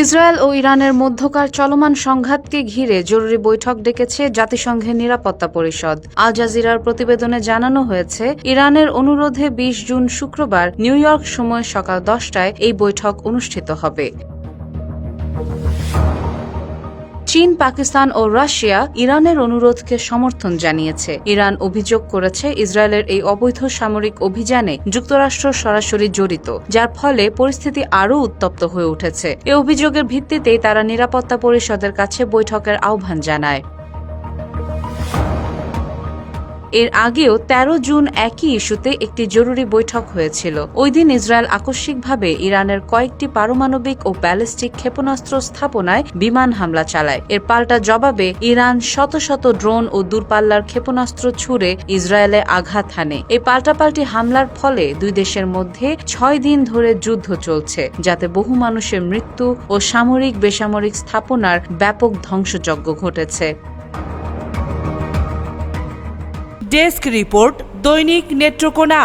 Israel ও ইরানের মধ্যকার চলমান সংঘাতকে ঘিরে জরুরি বৈঠক ডেকেছে জাতিসংঘের নিরাপত্তা পরিষদ। আল জাজিরার প্রতিবেদনে জানানো হয়েছে, ইরানের অনুরোধে বিশ জুন শুক্রবার নিউ ইয়র্ক সময় সকাল দশটায় এই বৈঠক অনুষ্ঠিত হবে। চীন, পাকিস্তান ও রাশিয়া ইরানের অনুরোধকে সমর্থন জানিয়েছে। ইরান অভিযোগ করেছে ইসরায়েলের এই অবৈধ সামরিক অভিযানে যুক্তরাষ্ট্র সরাসরি জড়িত, যার ফলে পরিস্থিতি আরও উত্তপ্ত হয়ে উঠেছে। এ অভিযোগের ভিত্তিতেই তারা নিরাপত্তা পরিষদের কাছে বৈঠকের আহ্বান জানায়। এর আগেও ১৩ জুন একই ইস্যুতে একটি জরুরি বৈঠক হয়েছিল। ওই দিন ইসরায়েল আকস্মিকভাবে ইরানের কয়েকটি পারমাণবিক ও ব্যালিস্টিক ক্ষেপণাস্ত্র স্থাপনায় বিমান হামলা চালায়। এর পাল্টা জবাবে ইরান শত শত ড্রোন ও দূরপাল্লার ক্ষেপণাস্ত্র ছুড়ে ইসরায়েলে আঘাত হানে। এই পাল্টাপাল্টি হামলার ফলে দুই দেশের মধ্যে ছয় দিন ধরে যুদ্ধ চলছে, যাতে বহু মানুষের মৃত্যু ও সামরিক বেসামরিক স্থাপনার ব্যাপক ধ্বংসযজ্ঞ ঘটেছে। ডেস্ক রিপোর্ট দৈনিক নেত্রকোনা।